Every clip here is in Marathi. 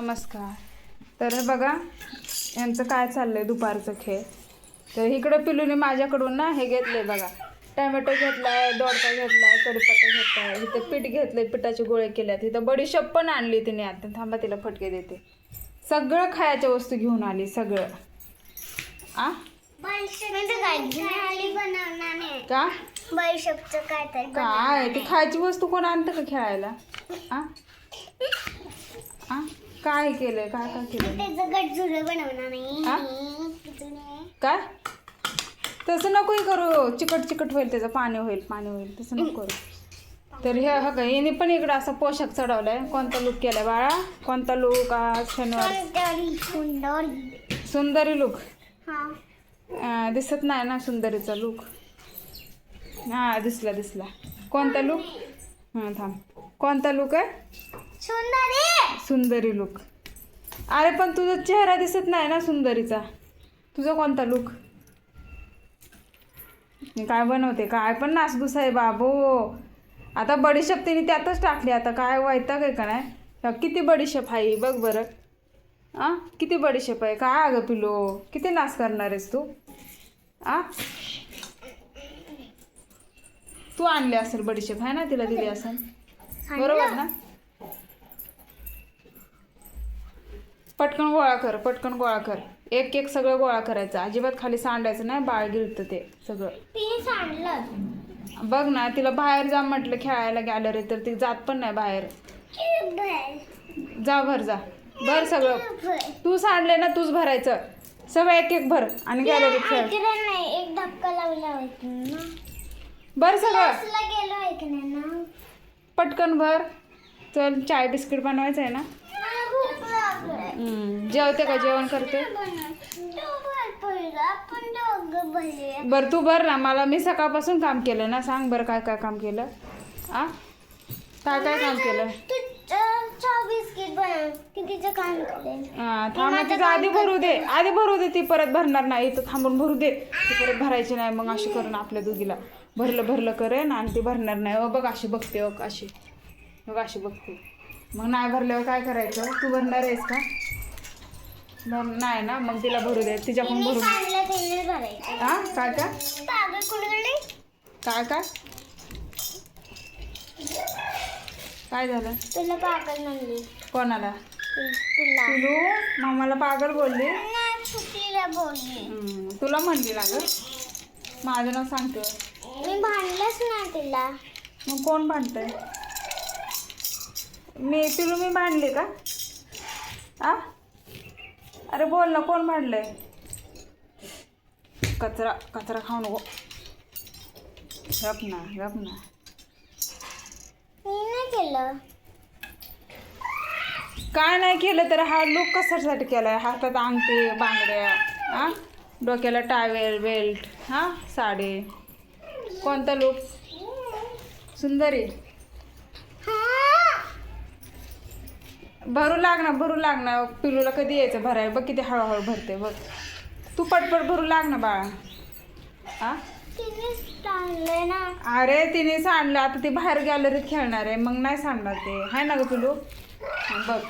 नमस्कार. तर बघा यांचं काय चाललंय दुपारचं खेळ? तर इकडं पिलूने माझ्याकडून ना हे घेतले बघा. टॅमॅटो घेतलाय दोडका घेतलाय कढीपत्ता घेतलाय इथं पीठ घेतलंय पिठाचे गोळे केल्यात. इथं बडीशप पण आणली तिने आता. थांबा तिला फटके देते. सगळं खायच्या वस्तू घेऊन आली सगळं. आ? का? काय काय? ती खायची वस्तू कोण आणतं का खेळायला? आ? आ? काय केलंय? काय काय केलंय? त्याचं गटझुलं बनवणार हा? नाही काय? तसं नको हे करू. चिकट चिकट होईल त्याचं. पाणी होईल पाणी होईल. तसं नको करू. तर हे हा का हिने पण इकडं असा पोशाख चढवलाय. कोणता लुक केलाय बाळा? कोणता लुक आज शनिवार? सुंदरी सुंदरी. सुंदरी लुक हा. दिसत नाही ना सुंदरीचा लुक हा दिसला दिसला. कोणता लुक हां थांब. कोणता लुक आहे? सुंदरी. सुंदरी लुक अरे पण तुझा चेहरा दिसत नाही ना सुंदरीचा. तुझा कोणता लुक काय बनवते? काय पण नासधूस आहे बाबू. आता बडीशेप तिने त्यातच टाकली. आता काय वैताग आहे का नाही? किती बडीशेप आहे बघ बरं. आ? किती बडीशेप आहे. काय अगं पिलो किती नाश करणार आहेस तू? आ? तू आणली असेल बडीशेप आहे ना तिला दिली असेल. बरोबर ना? पटकन गोळा कर पटकन गोळा कर. एक एक सगळं गोळा करायचं. अजिबात खाली सांडायचं नाही बाळ गिळतं ते सगळं. तिने सांडलं बघ ना तिला बाहेर जा म्हटलं खेळायला गॅलरी तर ती जात पण नाही बाहेर. जा भर जा. भर सगळं. तू सांडले ना तूच भरायचं. सगळं एक एक भर आणि गॅलरीत खेळ. एक धक्का लावला भर सगळं. पटकन भर. चल चाय बिस्किट बनवायचं आहे ना. जेवते का? जेवण करते? बर बरं तू बर ना. मला मी सकाळपासून काम केलं ना. सांग बरं काय काय काम केलं. आ? काय काय काम केलं? तू तिचं काम थांब आधी भरू दे. आधी भरू दे. ती परत भरणार नाही. इथं थांबून भरू दे. ती परत भरायची नाही. मग अशी करून आपल्या दोघीला. भरलं भरलं करेन आणि ती भरणार नाही. हो, बघ अशी बघते. अ अशी. बघ अशी बघते. मग नाही भरल्यावर काय करायचं? तू भरणार आहेस का? भर नाही ना मग तिला भरू दे. तिच्याकडून तिने भरायचं हा? काय काय काय काय काय झालं? तुला पागल म्हणली. कोणाला? तुला. तुलू? मामाला पागल बोलली? बोलली. तुला म्हणली ना ग. माझं नाव सांगतो मी भांडलंच नाही तिला. मग कोण भांडतंय? मी तुला मी भांडली का? आ? अरे बोल ना कोण भांडलंय कचरा कचरा खाऊ नको. गप ना गप ना. मी नाही केलं. काय नाही केलं तर हा लुक कशासाठी केलाय? हातात अंगठी बांगड्या हा डोक्याला टावेल बेल्ट हा? साडी. कोणता लुक सुंदरी. भरू लाग ना भरू लाग ना पिलूला कधी यायचं भराय बघ किती हळूहळू भरते बघ. तू पटपट भरू लाग ना बाळा. हा ना अरे तिने सांडलं. आता ती बाहेर गॅलरीत खेळणार आहे. मग नाही सांडणार ते. हाय ना ग पिलू? बघ.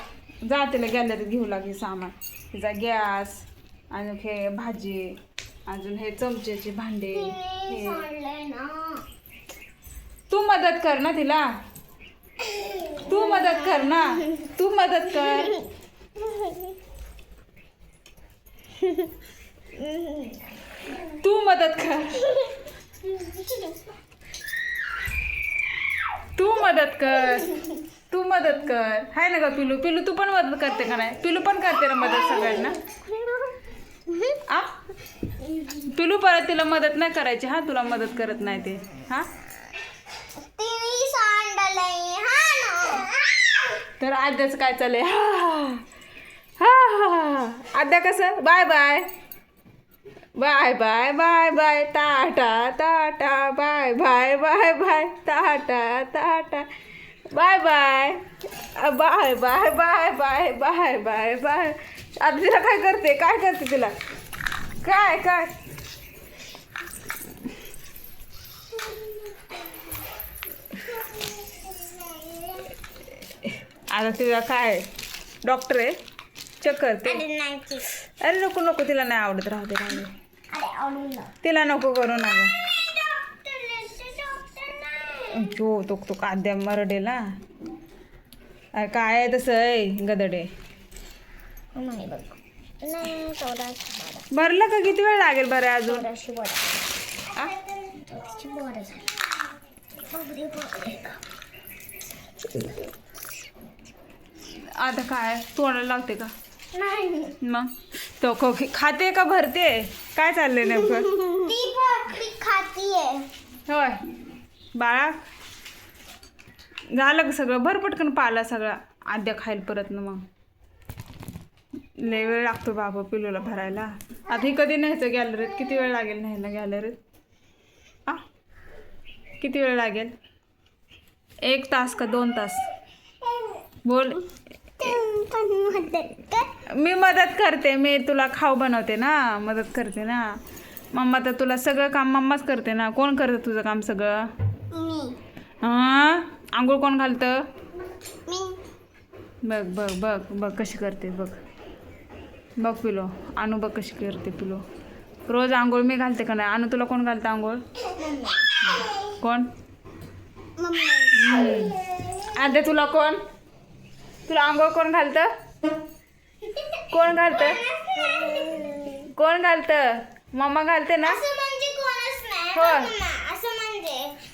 जा तिला गॅलरीत घेऊ लागे सामान. तिचा गॅस आणि हे भाजी अजून हे चमच्याचे भांडे हे. तू मदत कर ना तिला. तू मदत कर ना. तू मदत कर. तू मदत कर. तू मदत कर. तू मदत कर. हाय ना ग पिलू. पिलू तू पण मदत करते का नाही? पिलू पण करते ना मदत सगळ्यांना? आ? पिलू परत तिला मदत नाही करायची हा? तुला मदत करत नाही ते. हा तिने सांडलंय हा ना तर आद्याचं काय चाललंय? हा हा हा आद्या कसं? Bye bye. Bye bye bye bye. Tata tata. Bye bye bye bye. Tata tata. Bye bye. Bye bye bye bye bye bye bye. आता तिला काय करते? काय करते तिला? काय काय? आता तिला काय? डॉक्टर आहे? चेक करते अरे नाही ती. अरे नको नको तिला नाही आवडत राहू दे राहू दे. तिला नको करू ना. जो तो तो काद्या मरडेला. अरे काय आहे तसं आहे गदडे. भरलं का? किती वेळ लागेल बरं अजून? बारा आ? चौदाशे बारा झाले बापरे, बापरे. आता काय? तोंडाला लागते का? नाही. मग? तो खो खाते का भरते? काय चाललंय नेमकं? ती भाकरी खातीये. होय. बाळा झालं का सगळं? भर पटकन पाला सगळा. आद्या खायला परत ना मग. लय वेळ लागतो बाबा पिलूला भरायला. आता हे कधी न्यायचं गॅलरीत? किती वेळ लागेल न्यायला गॅलरीत? आ किती वेळ लागेल? एक तास का दोन तास? बोल. मी मदत करते मी तुला खाऊ बनवते ना मदत करते ना. मम्मा तर तुला सगळं काम मम्माच करते ना. कोण करतं तुझं काम सगळं? मी. हां? आंघोळ कोण घालतं? मी. बघ बघ बघ बघ कशी करते बघ. बघ पिलो आणू बघ कशी करते पिलो. रोज आंघोळ मी घालते का नाही? आणू तुला कोण घालतं आंघोळ? कोण? मम्मी. आद्या तुला कोण? तुला आंघोळ कोण घालतं? कोण घालतं? कोण घालतं? मम्मा घालते ना? म्हणजे. हो, म्हणजे.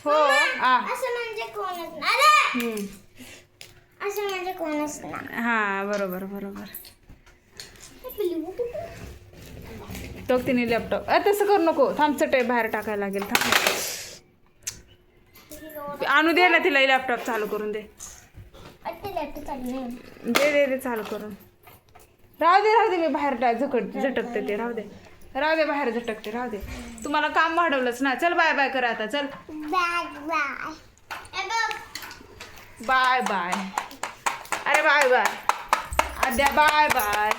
हो म्हणजे हां बरोबर बरोबर. तो तिने लॅपटॉप अ तसं करू नको. थांब चटई बाहेर टाकायला लागेल. थांब. आणू दे ना तिला लॅपटॉप चालू करून दे अट्टे लॅपटॉप चालू नाही दे दे दे चालू करून. राहू दे राहू दे मी बाहेर टा झकट झटकते ते राहू दे. राहू दे बाहेर झटकते राहू दे. तुम्हाला काम वाढवलंच ना. चल बाय बाय करा आता चल. बाय बाय अरे bye bye Adya bye bye